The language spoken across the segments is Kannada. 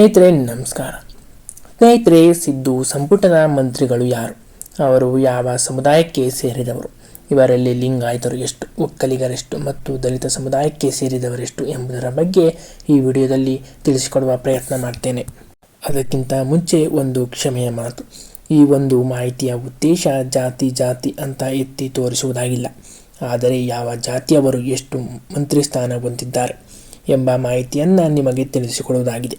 ಸ್ನೇಹಿತರೆ, ನಮಸ್ಕಾರ. ಸ್ನೇಹಿತರೆ, ಸಿದ್ದು ಸಂಪುಟದ ಮಂತ್ರಿಗಳು ಯಾರು? ಅವರು ಯಾವ ಸಮುದಾಯಕ್ಕೆ ಸೇರಿದವರು? ಇವರಲ್ಲಿ ಲಿಂಗಾಯತರು ಎಷ್ಟು? ಒಕ್ಕಲಿಗರೆಷ್ಟು? ಮತ್ತು ದಲಿತ ಸಮುದಾಯಕ್ಕೆ ಸೇರಿದವರೆಷ್ಟು ಎಂಬುದರ ಬಗ್ಗೆ ಈ ವಿಡಿಯೋದಲ್ಲಿ ತಿಳಿಸಿಕೊಡುವ ಪ್ರಯತ್ನ ಮಾಡ್ತೇನೆ. ಅದಕ್ಕಿಂತ ಮುಂಚೆ ಒಂದು ಕ್ಷಮೆಯ ಮಾತು. ಈ ಒಂದು ಮಾಹಿತಿಯ ಉದ್ದೇಶ ಜಾತಿ ಜಾತಿ ಅಂತ ಎತ್ತಿ ತೋರಿಸುವುದಾಗಿಲ್ಲ. ಆದರೆ ಯಾವ ಜಾತಿಯವರು ಎಷ್ಟು ಮಂತ್ರಿ ಸ್ಥಾನ ಹೊಂದಿದ್ದಾರೆ ಎಂಬ ಮಾಹಿತಿಯನ್ನು ನಿಮಗೆ ತಿಳಿಸಿಕೊಡುವುದಾಗಿದೆ.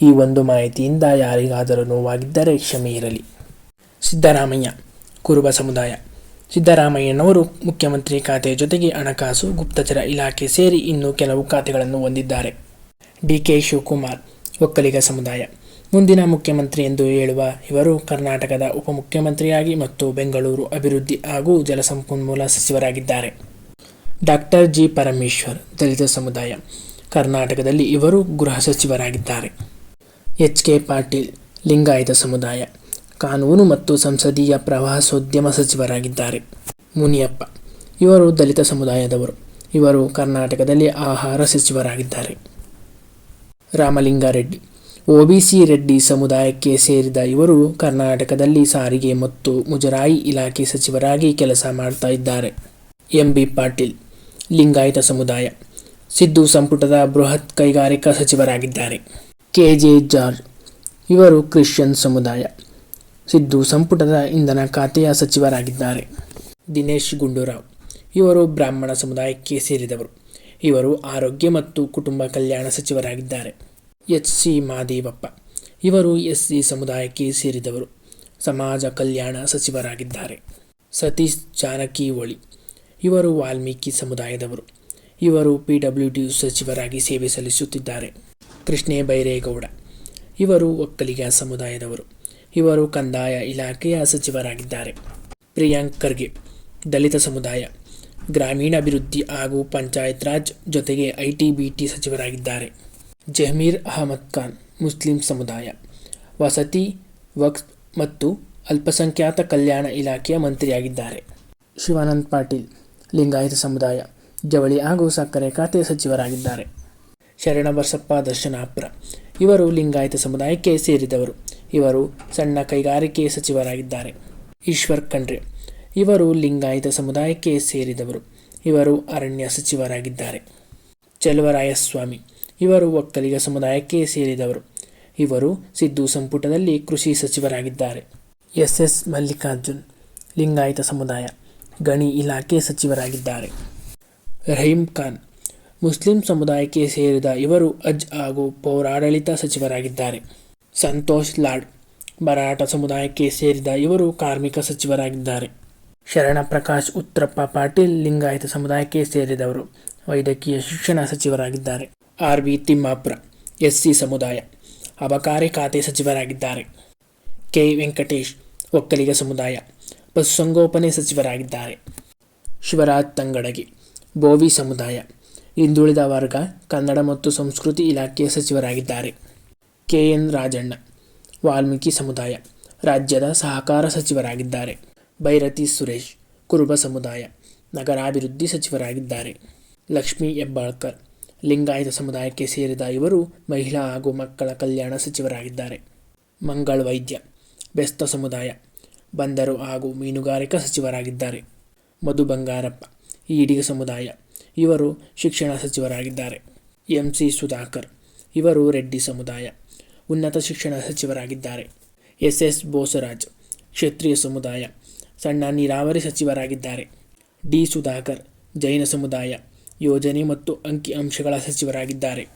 ಈ ಒಂದು ಮಾಹಿತಿಯಿಂದ ಯಾರಿಗಾದರೂ ನೋವಾಗಿದ್ದರೆ ಕ್ಷಮೆ ಇರಲಿ. ಸಿದ್ದರಾಮಯ್ಯ, ಕುರುಬ ಸಮುದಾಯ. ಸಿದ್ದರಾಮಯ್ಯನವರು ಮುಖ್ಯಮಂತ್ರಿ ಖಾತೆ ಜೊತೆಗೆ ಹಣಕಾಸು, ಗುಪ್ತಚರ ಇಲಾಖೆ ಸೇರಿ ಇನ್ನೂ ಕೆಲವು ಖಾತೆಗಳನ್ನು ಹೊಂದಿದ್ದಾರೆ. ಡಿ ಕೆ ಶಿವಕುಮಾರ್, ಒಕ್ಕಲಿಗ ಸಮುದಾಯ. ಮುಂದಿನ ಮುಖ್ಯಮಂತ್ರಿ ಎಂದು ಹೇಳುವ ಇವರು ಕರ್ನಾಟಕದ ಉಪಮುಖ್ಯಮಂತ್ರಿಯಾಗಿ ಮತ್ತು ಬೆಂಗಳೂರು ಅಭಿವೃದ್ಧಿ ಹಾಗೂ ಜಲಸಂಪನ್ಮೂಲ ಸಚಿವರಾಗಿದ್ದಾರೆ. Doctor G. ಪರಮೇಶ್ವರ್, ದಲಿತ ಸಮುದಾಯ. ಕರ್ನಾಟಕದಲ್ಲಿ ಇವರು ಗೃಹ ಸಚಿವರಾಗಿದ್ದಾರೆ. ಎಚ್ ಕೆ ಪಾಟೀಲ್, ಲಿಂಗಾಯತ ಸಮುದಾಯ, ಕಾನೂನು ಮತ್ತು ಸಂಸದೀಯ ಪ್ರವಾಸೋದ್ಯಮ ಸಚಿವರಾಗಿದ್ದಾರೆ. ಮುನಿಯಪ್ಪ, ಇವರು ದಲಿತ ಸಮುದಾಯದವರು. ಇವರು ಕರ್ನಾಟಕದಲ್ಲಿ ಆಹಾರ ಸಚಿವರಾಗಿದ್ದಾರೆ. ರಾಮಲಿಂಗಾರೆಡ್ಡಿ ಒಬಿಸಿ ರೆಡ್ಡಿ ಸಮುದಾಯಕ್ಕೆ ಸೇರಿದ ಇವರು ಕರ್ನಾಟಕದಲ್ಲಿ ಸಾರಿಗೆ ಮತ್ತು ಮುಜರಾಯಿ ಇಲಾಖೆ ಸಚಿವರಾಗಿ ಕೆಲಸ ಮಾಡ್ತಾ ಇದ್ದಾರೆ. ಎಂ ಬಿ ಪಾಟೀಲ್, ಲಿಂಗಾಯತ ಸಮುದಾಯ, ಸಿದ್ದು ಸಂಪುಟದ ಬೃಹತ್ ಕೈಗಾರಿಕಾ ಸಚಿವರಾಗಿದ್ದಾರೆ. ಕೆ ಜೆ ಜಾರ್ಜ್, ಇವರು ಕ್ರಿಶ್ಚಿಯನ್ ಸಮುದಾಯ. ಸಿದ್ದು ಸಂಪುಟದ ಇಂಧನ ಖಾತೆಯ ಸಚಿವರಾಗಿದ್ದಾರೆ. ದಿನೇಶ್ ಗುಂಡೂರಾವ್, ಇವರು ಬ್ರಾಹ್ಮಣ ಸಮುದಾಯಕ್ಕೆ ಸೇರಿದವರು. ಇವರು ಆರೋಗ್ಯ ಮತ್ತು ಕುಟುಂಬ ಕಲ್ಯಾಣ ಸಚಿವರಾಗಿದ್ದಾರೆ. ಎಚ್. ಸಿ. ಮಾದೇವಪ್ಪ, ಇವರು ಎಸ್ ಸಿ ಸಮುದಾಯಕ್ಕೆ ಸೇರಿದವರು. ಸಮಾಜ ಕಲ್ಯಾಣ ಸಚಿವರಾಗಿದ್ದಾರೆ. ಸತೀಶ್ ಜಾನಕಿಹೊಳಿ, ಇವರು ವಾಲ್ಮೀಕಿ ಸಮುದಾಯದವರು. ಇವರು ಪಿ ಡಬ್ಲ್ಯೂ ಡಿ ಸಚಿವರಾಗಿ ಸೇವೆ ಸಲ್ಲಿಸುತ್ತಿದ್ದಾರೆ. ಕೃಷ್ಣೇ ಬೈರೇಗೌಡ. ಇವರು ಒಕ್ಕಲಿಗ ಸಮುದಾಯದವರು. ಇವರು ಕಂದಾಯ ಇಲಾಖೆಯ ಸಚಿವರಾಗಿದ್ದಾರೆ. ಪ್ರಿಯಾಂಕ್ ಖರ್ಗೆ, ದಲಿತ ಸಮುದಾಯ. ಗ್ರಾಮೀಣಾಭಿವೃದ್ಧಿ ಹಾಗೂ ಪಂಚಾಯತ್ ರಾಜ್ ಜೊತೆಗೆ ಐಟಿ ಬಿಟಿ ಸಚಿವರಾಗಿದ್ದಾರೆ. ಜಹಮೀರ್ ಅಹಮದ್ ಖಾನ್, ಮುಸ್ಲಿಂ ಸಮುದಾಯ. ವಸತಿ ವಕ್ಫ್ ಮತ್ತು ಅಲ್ಪಸಂಖ್ಯಾತ ಕಲ್ಯಾಣ ಇಲಾಖೆಯ ಮಂತ್ರಿಯಾಗಿದ್ದಾರೆ. ಶಿವಾನಂದ್ ಪಾಟೀಲ್, ಲಿಂಗಾಯತ ಸಮುದಾಯ, ಜವಳಿ ಹಾಗೂ ಸಕ್ಕರೆ ಖಾತೆ ಸಚಿವರಾಗಿದ್ದಾರೆ. ಶರಣಬಸಪ್ಪ ದರ್ಶನಾಪುರ. ಇವರು ಲಿಂಗಾಯತ ಸಮುದಾಯಕ್ಕೆ ಸೇರಿದವರು. ಇವರು ಸಣ್ಣ ಕೈಗಾರಿಕೆ ಸಚಿವರಾಗಿದ್ದಾರೆ. ಈಶ್ವರ್ ಖಂಡ್ರೆ. ಇವರು ಲಿಂಗಾಯತ ಸಮುದಾಯಕ್ಕೆ ಸೇರಿದವರು. ಇವರು ಅರಣ್ಯ ಸಚಿವರಾಗಿದ್ದಾರೆ. ಚಲುವರಾಯಸ್ವಾಮಿ. ಇವರು ಒಕ್ಕಲಿಗ ಸಮುದಾಯಕ್ಕೆ ಸೇರಿದವರು. ಇವರು ಸಿದ್ದು ಸಂಪುಟದಲ್ಲಿ ಕೃಷಿ ಸಚಿವರಾಗಿದ್ದಾರೆ. S S Mallikarjun. ಲಿಂಗಾಯತ ಸಮುದಾಯ. ಗಣಿ ಇಲಾಖೆ ಸಚಿವರಾಗಿದ್ದಾರೆ. ರಹೀಂ ಖಾನ್. ಮುಸ್ಲಿಂ ಸಮುದಾಯಕ್ಕೆ ಸೇರಿದ ಇವರು ಅಜ್ ಹಾಗೂ ಪೌರಾಡಳಿತ ಸಚಿವರಾಗಿದ್ದಾರೆ. ಸಂತೋಷ್ ಲಾಡ್, ಮರಾಠ ಸಮುದಾಯಕ್ಕೆ ಸೇರಿದ ಇವರು ಕಾರ್ಮಿಕ ಸಚಿವರಾಗಿದ್ದಾರೆ. ಶರಣ ಪ್ರಕಾಶ್ ಉತ್ತರಪ್ಪ ಪಾಟೀಲ್, ಲಿಂಗಾಯತ ಸಮುದಾಯಕ್ಕೆ ಸೇರಿದವರು ವೈದ್ಯಕೀಯ ಶಿಕ್ಷಣ ಸಚಿವರಾಗಿದ್ದಾರೆ. R B Timmapur S C ಸಮುದಾಯ, ಅಬಕಾರಿ ಖಾತೆ ಸಚಿವರಾಗಿದ್ದಾರೆ. ಕೆ ವೆಂಕಟೇಶ್, ಒಕ್ಕಲಿಗ ಸಮುದಾಯ, ಪಶುಸಂಗೋಪನೆ ಸಚಿವರಾಗಿದ್ದಾರೆ. ಶಿವರಾಜ್ ತಂಗಡಗಿ, ಬೋವಿ ಸಮುದಾಯ ಹಿಂದುಳಿದ ವರ್ಗ, ಕನ್ನಡ ಮತ್ತು ಸಂಸ್ಕೃತಿ ಇಲಾಖೆಯ ಸಚಿವರಾಗಿದ್ದಾರೆ. ಕೆ. ಎನ್. ರಾಜಣ್ಣ, ವಾಲ್ಮೀಕಿ ಸಮುದಾಯ, ರಾಜ್ಯದ ಸಹಕಾರ ಸಚಿವರಾಗಿದ್ದಾರೆ. ಭೈರತಿ ಸುರೇಶ್, ಕುರುಬ ಸಮುದಾಯ, ನಗರಾಭಿವೃದ್ಧಿ ಸಚಿವರಾಗಿದ್ದಾರೆ. ಲಕ್ಷ್ಮೀ ಹೆಬ್ಬಾಳ್ಕರ್, ಲಿಂಗಾಯತ ಸಮುದಾಯಕ್ಕೆ ಸೇರಿದ ಇವರು ಮಹಿಳಾ ಹಾಗೂ ಮಕ್ಕಳ ಕಲ್ಯಾಣ ಸಚಿವರಾಗಿದ್ದಾರೆ. ಮಂಗಳ್ ವೈದ್ಯ, ಬೆಸ್ತ ಸಮುದಾಯ, ಬಂದರು ಹಾಗೂ ಮೀನುಗಾರಿಕಾ ಸಚಿವರಾಗಿದ್ದಾರೆ. ಮಧು ಬಂಗಾರಪ್ಪ, ಈಡಿಗ ಸಮುದಾಯ ಇವರು ಶಿಕ್ಷಣ ಸಚಿವರಾಗಿದ್ದಾರೆ. ಎಂ ಸಿ ಸುಧಾಕರ್, ಇವರು ರೆಡ್ಡಿ ಸಮುದಾಯ, ಉನ್ನತ ಶಿಕ್ಷಣ ಸಚಿವರಾಗಿದ್ದಾರೆ. ಎಸ್ ಎಸ್ ಬೋಸರಾಜ್, ಕ್ಷೇತ್ರೀಯ ಸಮುದಾಯ, ಸಣ್ಣ ನೀರಾವರಿ ಸಚಿವರಾಗಿದ್ದಾರೆ. ಡಿ ಸುಧಾಕರ್, ಜೈನ ಸಮುದಾಯ, ಯೋಜನೆ ಮತ್ತು ಅಂಕಿ ಅಂಶಗಳ ಸಚಿವರಾಗಿದ್ದಾರೆ.